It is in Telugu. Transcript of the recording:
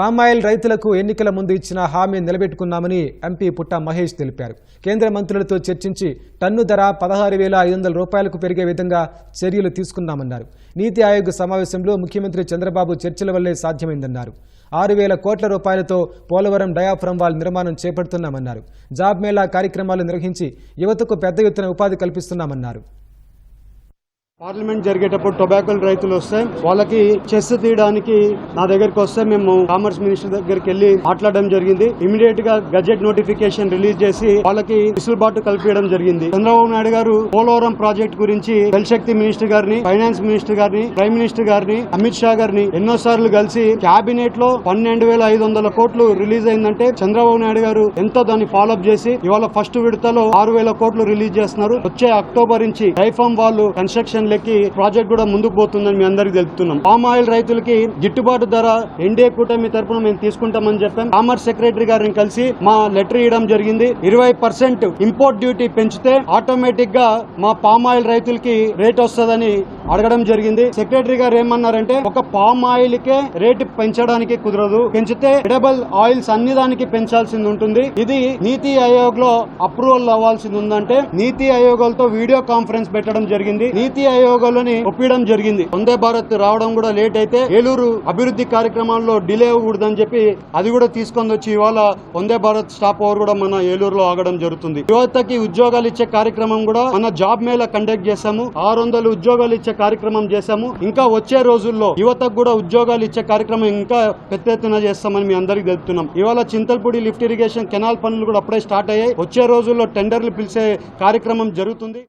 పామాయిల్ రైతులకు ఎన్నికల ముందు ఇచ్చిన హామీ నిలబెట్టుకున్నామని ఎంపీ పుట్ట మహేష్ తెలిపారు. కేంద్ర మంత్రులతో చర్చించి టన్ను ధర పదహారు వేల ఐదు వందల రూపాయలకు పెరిగే విధంగా చర్యలు తీసుకున్నామన్నారు నీతి ఆయోగ్ సమావేశంలో ముఖ్యమంత్రి చంద్రబాబు చర్చల వల్లే సాధ్యమైందన్నారు. ఆరు వేల కోట్ల రూపాయలతో పోలవరం డయాఫ్రమ్ వాల్ నిర్మాణం చేపడుతున్నామన్నారు. జాబ్ మేళా కార్యక్రమాలు నిర్వహించి యువతకు పెద్ద ఎత్తున ఉపాధి కల్పిస్తున్నామన్నారు. పార్లమెంట్ జరిగేటప్పుడు టొబాకో రైతులు వస్తే వాళ్ళకి చెస్ తీయడానికి నా దగ్గరకు వస్తే మేము కామర్స్ మినిస్టర్ దగ్గరికి వెళ్ళి మాట్లాడడం జరిగింది. ఇమీడియట్గా గజెట్ నోటిఫికేషన్ రిలీజ్ చేసి వాళ్ళకి విసులుబాటు కల్పించడం జరిగింది. చంద్రబాబు నాయుడు గారు పోలవరం ప్రాజెక్ట్ గురించి జలశక్తి మినిస్టర్ గారిని ఫైనాన్స్ మినిస్టర్ గారిని ప్రైమ్ మినిస్టర్ గారిని అమిత్ షా గారిని ఎన్నో సార్లు కలిసి కేబినెట్లో పన్నెండు వేల ఐదు వందల కోట్లు రిలీజ్ అయిందంటే చంద్రబాబు నాయుడు గారు ఎంతో దాన్ని ఫాలోఅప్ చేసి ఇవాళ ఫస్ట్ విడతలో ఆరు వేల కోట్లు రిలీజ్ చేస్తున్నారు. వచ్చే అక్టోబర్ నుంచి డైఫామ్ వాళ్ళు కన్స్ట్రక్షన్ లెక్కి ప్రాజెక్ట్ కూడా ముందుకు పోతుందని మీ అందరికి తెలుపుతున్నాం. పామ్ ఆయిల్ రైతులకి గిట్టుబాటు ధర ఎన్డీఏ కూటమి తరపున మేము తీసుకుంటామని చెప్పాం. కామర్స్ సెక్రటరీ గారిని కలిసి మా లెటర్ ఇవ్వడం జరిగింది. ఇరవై పర్సెంట్ ఇంపోర్ట్ డ్యూటీ పెంచితే ఆటోమేటిక్గా మా పామ్ ఆయిల్ రైతులకి రేట్ వస్తుందని అడగడం జరిగింది. సెక్రటరీ గారు ఏమన్నారంటే ఒక పామ్ ఆయిల్ కే రేటు పెంచడానికి కుదరదు. పెంచితే ఎడబల్ ఆయిల్స్ అన్ని దానికి పెంచాల్సింది ఉంటుంది. ఇది నీతి ఆయోగ్లో అప్రూవల్ అవ్వాల్సింది ఉందంటే నీతి ఆయోగాలతో వీడియో కాన్ఫరెన్స్ పెట్టడం జరిగింది. నీతి ఆయోగాలని ఒప్పించడం జరిగింది. వందే భారత్ రావడం కూడా లేట్ అయితే ఏలూరు అభివృద్ధి కార్యక్రమాల్లో డిలే అవ్వకూడదని చెప్పి అది కూడా తీసుకొని వచ్చి ఇవాళ వందే భారత్ స్టాప్ ఓవర్ కూడా మన ఏలూరులో ఆగడం జరుగుతుంది. యువతకి ఉద్యోగాలు ఇచ్చే కార్యక్రమం కూడా మన జాబ్ మేళ కండక్ట్ చేశాము. ఆరు వందలు ఉద్యోగాలు ఇచ్చే కార్యక్రమం చేశాము. ఇంకా వచ్చే రోజుల్లో యువతకు కూడా ఉద్యోగాలు ఇచ్చే కార్యక్రమం ఇంకా పెద్ద ఎత్తున చేస్తామని మీ అందరికి తెలుపుతున్నాం. ఇవాళ చింతల్పూడి లిఫ్ట్ ఇరిగేషన్ కెనాల్ పనులు కూడా అప్పుడే స్టార్ట్ అయ్యాయి. వచ్చే రోజుల్లో టెండర్లు పిలిచే కార్యక్రమం జరుగుతుంది.